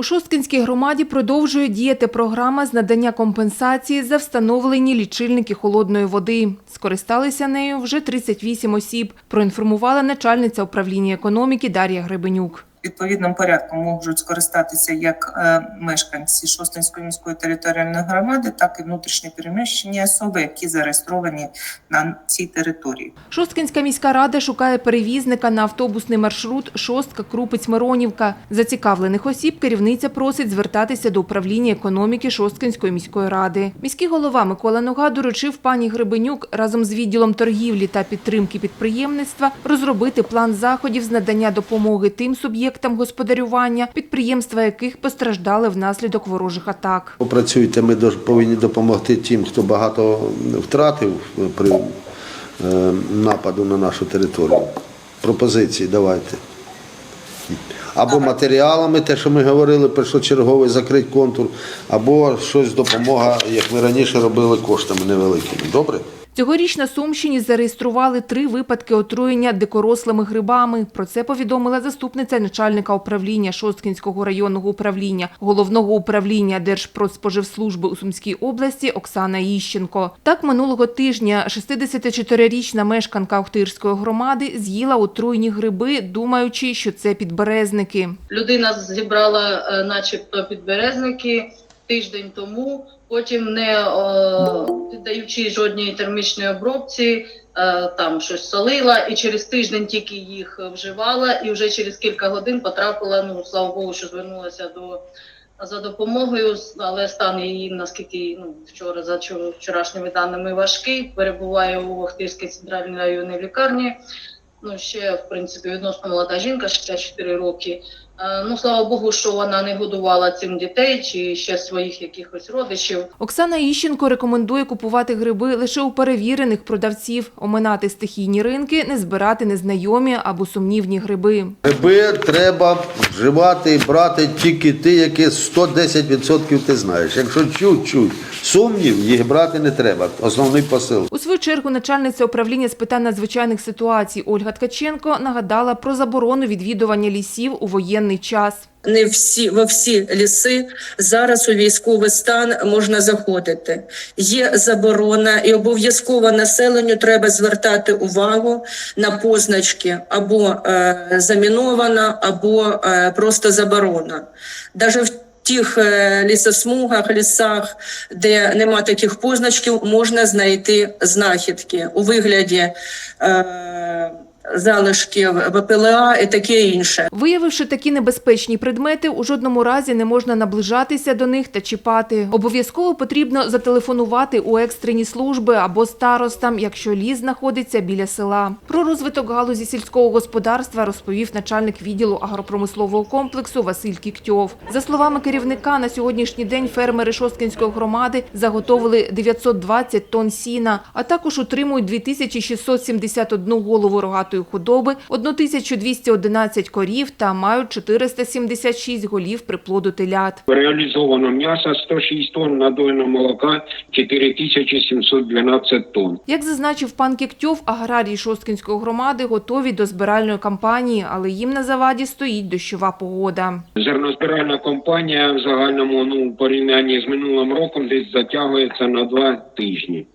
У Шосткинській громаді продовжує діяти програма з надання компенсації за встановлені лічильники холодної води. Скористалися нею вже 38 осіб, проінформувала начальниця управління економіки Дар'я Гребенюк. Відповідним порядком можуть скористатися як е, мешканці Шостинської міської територіальної громади, так і внутрішньо переміщені особи, які зареєстровані на цій території. Шосткинська міська рада шукає перевізника на автобусний маршрут Шостка Крупець Миронівка. Зацікавлених осіб керівниця просить звертатися до управління економіки Шосткинської міської ради. Міський голова Микола Нога доручив пані Гребенюк разом з відділом торгівлі та підтримки підприємництва розробити план заходів з надання допомоги тим суб'єктам господарювання, підприємства яких постраждали внаслідок ворожих атак. Попрацюйте, ми повинні допомогти тим, хто багато втратив при е, нападу на нашу територію. Пропозиції давайте. Або матеріалами, те, що ми говорили, першочерговий закрити контур, або щось допомога, як ми раніше робили, коштами невеликими. Добре? Цьогоріч на Сумщині зареєстрували три випадки отруєння дикорослими грибами. Про це повідомила заступниця начальника управління Шосткінського районного управління Головного управління Держпродспоживслужби у Сумській області Оксана Іщенко. Так минулого тижня 64-річна мешканка Охтирської громади з'їла отруйні гриби, думаючи, що це підберезники. Людина зібрала, е, начебто, підберезники тиждень тому, потім не е, піддаючи жодній термічній обробці, е, там щось солила, і через тиждень тільки їх вживала, і вже через кілька годин потрапила. Ну слава Богу, що звернулася до. За допомогою, але стан її, наскільки ну, вчора за вчора- вчорашніми даними важкий, перебуває у Охтирській центральній районній лікарні. Ну, ще, в принципі, відносно молода жінка, 64 роки. Е, Ну, слава Богу, що вона не годувала цим дітей чи ще своїх якихось родичів. Оксана Іщенко рекомендує купувати гриби лише у перевірених продавців, оминати стихійні ринки, не збирати незнайомі або сумнівні гриби. Гриби треба вживати і брати тільки ті, які 110% ти знаєш. Якщо чуть-чуть сумнів, їх брати не треба. Основний посил. У свою чергу начальниця управління з питань надзвичайних ситуацій Ольга Ткаченко нагадала про заборону відвідування лісів у воєнний час. не всі во всі ліси зараз у військовий стан можна заходити. Є заборона, і обов'язково населенню треба звертати увагу на позначки або е, замінована, або е, просто заборона. Даже в тих е, лісосмугах, лісах, де нема таких позначків, можна знайти знахідки у вигляді е, залишків ВПЛА і таке інше. Виявивши такі небезпечні предмети, у жодному разі не можна наближатися до них та чіпати. Обов'язково потрібно зателефонувати у екстрені служби або старостам, якщо ліс знаходиться біля села. Про розвиток галузі сільського господарства розповів начальник відділу агропромислового комплексу Василь Кіктьов. За словами керівника, на сьогоднішній день фермери Шосткинської громади заготовили 920 тонн сіна, а також утримують 2671 голову рогатої худоби, 1211 корів та мають 476 голів приплоду телят. Реалізовано м'яса 106 тонн, надоєно молока 4712 тонн. Як зазначив пан Кіктьов, аграрії Шосткинської громади готові до збиральної кампанії, але їм на заваді стоїть дощова погода. Зернозбиральна компанія в загальному ну, порівнянні з минулим роком десь затягується на два тижні.